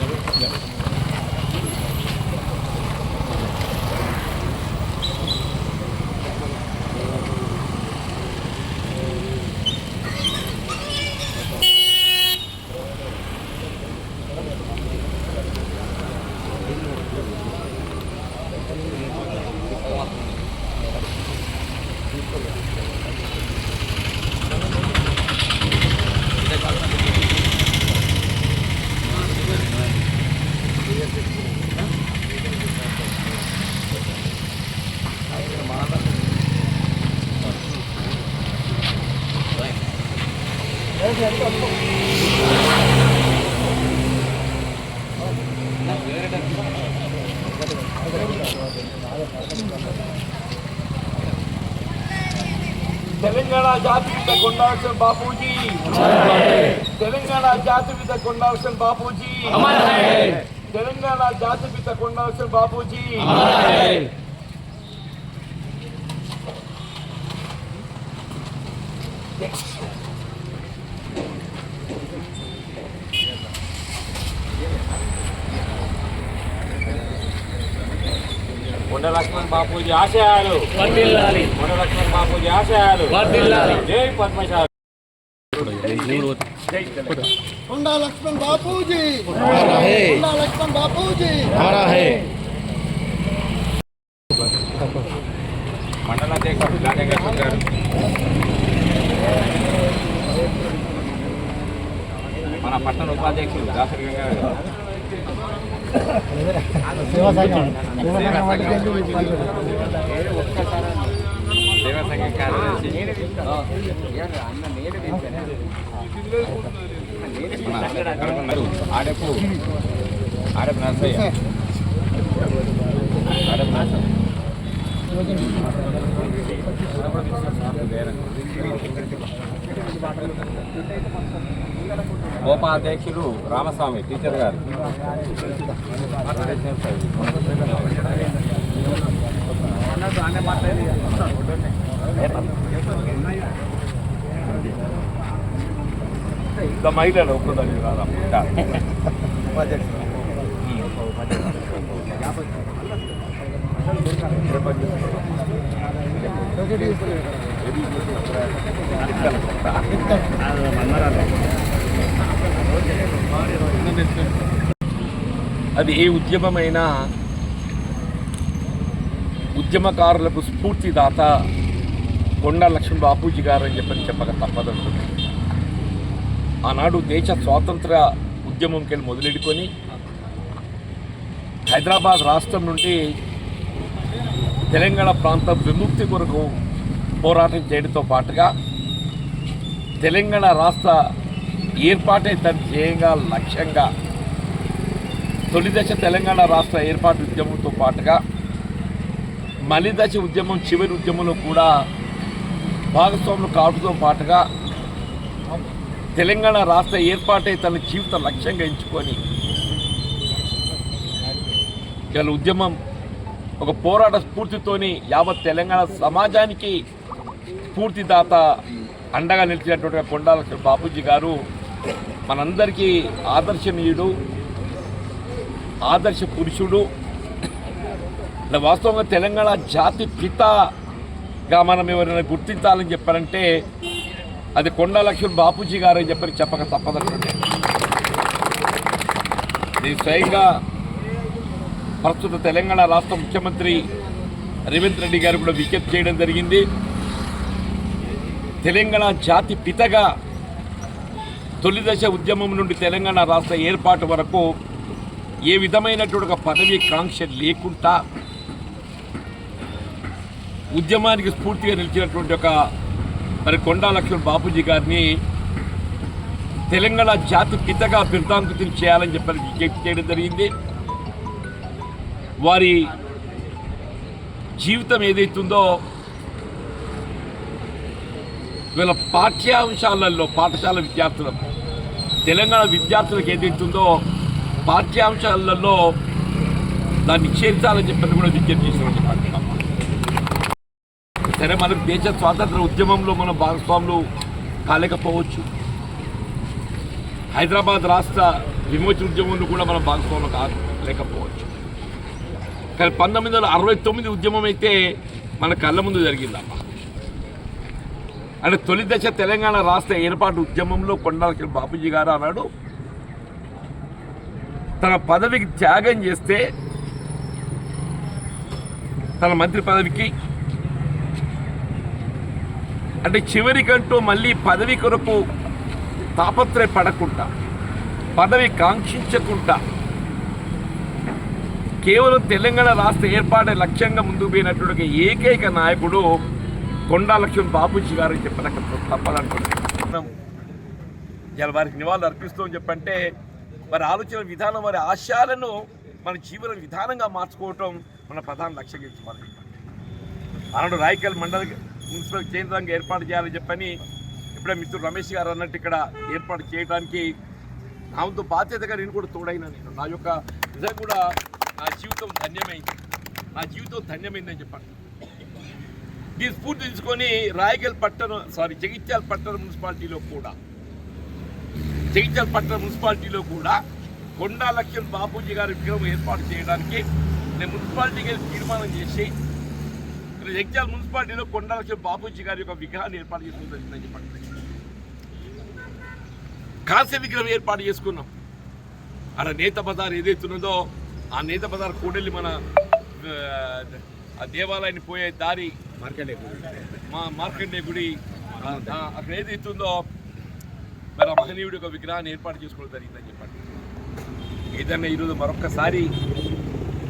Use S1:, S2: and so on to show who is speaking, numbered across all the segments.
S1: Yep. Telangana జాతిపిత కొండాల్సిన బాపూజీ తెలంగాణ జాతిపిత కొండాల్సిన బాపూజీ తెలంగాణ జాతిపిత కొండాల్సిన బాపూజీ కొండ లక్ష్మణ్ బాపూజీ ఆశయాలు. కొండ లక్ష్మణ్ బాపూజీ ఆశయాలు. జై పద్మశాలి.
S2: కొండా లక్ష్మణ్ బాపూజీ. కొండా లక్ష్మణ్ బాపూజీ.
S1: మండల అధ్యక్షుడు గారు. మన పట్టణ ఉపాధ్యక్షుడు దాసరి గంగారావు గారు. సేవా సంఘం కార్యదర్శి ఆడపు ఆడపు నరసయ్య ఆడపు నరసయ్య ఉపాధ్యక్షులు రామస్వామి టీచర్ గారు. ఇంకా మహిళలు రాదా అది ఏ ఉద్యమమైనా ఉద్యమకారులకు స్ఫూర్తిదాత కొండ లక్ష్మణ్ బాపూజీ గారు అని చెప్పని చెప్పక తప్పదంటుంది ఆనాడు దేశ స్వాతంత్ర ఉద్యమంకెళ్ళి మొదలెడుకొని హైదరాబాద్ రాష్ట్రం నుండి తెలంగాణ ప్రాంతం విముక్తి కొరకు పోరాటం చేయడంతో పాటుగా తెలంగాణ రాష్ట్ర ఏర్పాటే తన ధ్యేయంగా లక్ష్యంగా తొలి దశ తెలంగాణ రాష్ట్ర ఏర్పాటు ఉద్యమంతో పాటుగా మలిదశ ఉద్యమం చివరి ఉద్యమంలో కూడా భాగస్వాములు కావడంతో పాటుగా తెలంగాణ రాష్ట్ర ఏర్పాటే తన జీవిత లక్ష్యంగా ఎంచుకొని ఇవాళ ఉద్యమం ఒక పోరాట స్ఫూర్తితోని యావత్ తెలంగాణ సమాజానికి స్ఫూర్తిదాత అండగా నిలిచినటువంటి కొండాల బాపూజీ గారు మనందరికీ ఆదర్శనీయుడు ఆదర్శ పురుషుడు. వాస్తవంగా తెలంగాణ జాతి పితగా మనం ఎవరైనా గుర్తించాలని చెప్పారంటే అది కొండ లక్ష్మణ్ బాపూజీ గారు అని చెప్పని చెప్పక తప్పదంటుండే నేను స్వయంగా ప్రస్తుత తెలంగాణ రాష్ట్ర ముఖ్యమంత్రి రేవంత్ రెడ్డి గారు కూడా విజ్ఞప్తి చేయడం జరిగింది. తెలంగాణ జాతి పితగా తొలి దశ ఉద్యమం నుండి తెలంగాణ రాష్ట్ర ఏర్పాటు వరకు ఏ విధమైనటువంటి ఒక పదవి కాంక్ష లేకుండా ఉద్యమానికి స్ఫూర్తిగా నిలిచినటువంటి ఒక మరి కొండా లక్ష్మణ్ బాపూజీ గారిని తెలంగాణ జాతి పితగా బిరుదాంకితం చేయాలని చెప్పి విజ్ఞప్తి చేయడం జరిగింది. వారి జీవితం ఏదైతుందో వీళ్ళ పాఠ్యాంశాలలో పాఠశాల విద్యార్థులకు తెలంగాణ విద్యార్థులకు ఏదైతుందో పాఠ్యాంశాలలో దాన్ని చేర్చాలని చెప్పని కూడా విజ్ఞప్తి చేసిన చెప్పండి సరే మనకు దేశ స్వాతంత్ర ఉద్యమంలో మన భాగస్వాములు కాలేకపోవచ్చు. హైదరాబాద్ రాష్ట్ర విమోచన ఉద్యమంలో కూడా మన భాగస్వాములు కాలేకపోవచ్చు. కానీ పంతొమ్మిది వందల అరవై తొమ్మిది ఉద్యమం అయితే మన కళ్ళ ముందు జరిగిందమ్మా. అంటే తొలి దశ తెలంగాణ రాష్ట్ర ఏర్పాటు ఉద్యమంలో కొండాలకి బాపూజీ గారు అన్నాడు. తన పదవికి త్యాగం చేస్తే తన మంత్రి పదవికి అంటే చివరికంటూ మళ్ళీ పదవి కొరకు తాపత్రయపడకుండా పదవి కాంక్షించకుండా కేవలం తెలంగాణ రాష్ట్ర ఏర్పాటే లక్ష్యంగా ముందుకు పోయినటువంటి ఏకైక నాయకుడు కొండా లక్ష్మణ్ బాపూజీ గారు చెప్పిన తప్పదనుకుంటున్నాం ఇలా వారికి నివాళులు అర్పిస్తామని చెప్పంటే వారి ఆలోచన విధానం వారి ఆశయాలను మన జీవన విధానంగా మార్చుకోవటం మన ప్రధాన లక్ష్యం ఇచ్చుకోవాలి ఆనాడు రాయకల్ మండల మున్సిపల్ కేంద్రంగా ఏర్పాటు చేయాలని చెప్పని ఇప్పుడే మిత్రుడు రమేష్ గారు అన్నట్టు ఇక్కడ ఏర్పాటు చేయడానికి నాతో బాధ్యతగా నేను కూడా తోడైనా నేను. నా యొక్క నిజం కూడా నా జీవితం ధన్యమైంది. నా జీవితం ధన్యమైందని చెప్పండి. దీని స్ఫూర్తి తీసుకొని రాయగల్ పట్టణం సారీ జగిత్యాల పట్టణ మున్సిపాలిటీలో కూడా జగిత్యాల పట్టణ మున్సిపాలిటీలో కూడా కొండా లక్ష్మణ్ బాపూజీ గారి విగ్రహం ఏర్పాటు చేయడానికి నేను మున్సిపాలిటీకి తీర్మానం చేసి ఇక్కడ జగిత్యాల మున్సిపాలిటీలో కొండా లక్ష్మణ్ బాపూజీ గారి యొక్క విగ్రహాన్ని ఏర్పాటు చేసుకుందని చెప్పండి. కాంస్య విగ్రహం ఏర్పాటు చేసుకున్నాం. అక్కడ నేత బజార్ ఏదైతున్నదో ఆ నేత బజార్ కూడెళ్ళి మన ఆ, దేవాలయాన్ని పోయే దారి మా మార్కండే గుడి అక్కడ ఏదైతుందో మరి ఆ మహనీయుడి యొక్క విగ్రహాన్ని ఏర్పాటు చేసుకోవడం జరిగిందని చెప్పండి. ఏదన్నా ఈరోజు మరొక్కసారి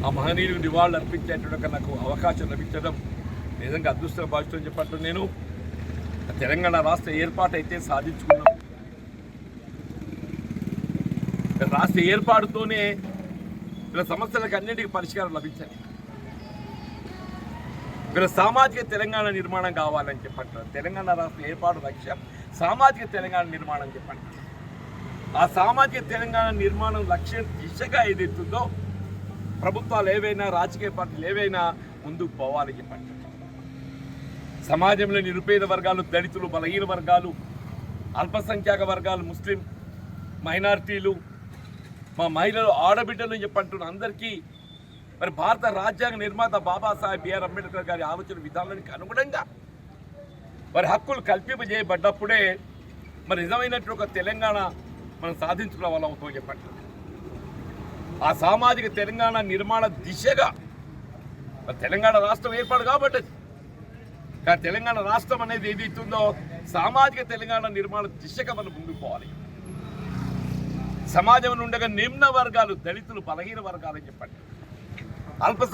S1: ఆ మహనీయుడికి నివాళులు అర్పించేటువంటి నాకు అవకాశం లభించడం నిజంగా అదృష్టంగా భావిస్తూ చెప్పట్టు నేను తెలంగాణ రాష్ట్ర ఏర్పాటు అయితే సాధించుకున్నాం. రాష్ట్ర ఏర్పాటుతోనే వీళ్ళ సమస్యలకు అన్నింటికి పరిష్కారం లభించాలి. వీళ్ళ సామాజిక తెలంగాణ నిర్మాణం కావాలని చెప్పంటారు. తెలంగాణ రాష్ట్ర ఏర్పాటు లక్ష్యం సామాజిక తెలంగాణ నిర్మాణం చెప్పండి ఆ సామాజిక తెలంగాణ నిర్మాణం లక్ష్యం దిశగా ఏదైతుందో ప్రభుత్వాలు ఏవైనా రాజకీయ పార్టీలు ఏవైనా ముందుకు పోవాలి చెప్పండి సమాజంలో నిరుపేద వర్గాలు దళితులు బలహీన వర్గాలు అల్పసంఖ్యాక వర్గాలు ముస్లిం మైనార్టీలు మా మహిళలు ఆడబిడ్డలు చెప్పంటున్న అందరికీ మరి భారత రాజ్యాంగ నిర్మాత బాబాసాహెబ్ బిఆర్ అంబేద్కర్ గారి ఆలోచన విధానానికి అనుగుణంగా మరి హక్కులు కల్పింపజేయబడ్డప్పుడే మరి నిజమైనటువంటి ఒక తెలంగాణ మనం సాధించుకున్న వాళ్ళం అవుతాం చెప్పండి. ఆ సామాజిక తెలంగాణ నిర్మాణ దిశగా మరి తెలంగాణ రాష్ట్రం ఏర్పాటు కాబట్టి కానీ తెలంగాణ రాష్ట్రం అనేది ఏదైతుందో సామాజిక తెలంగాణ నిర్మాణ దిశగా మనం ముందుకు పోవాలి. సమాజంలో ఉండగా నిమ్న వర్గాలు దళితులు బలహీన వర్గాలు చెప్పండి. అల్ప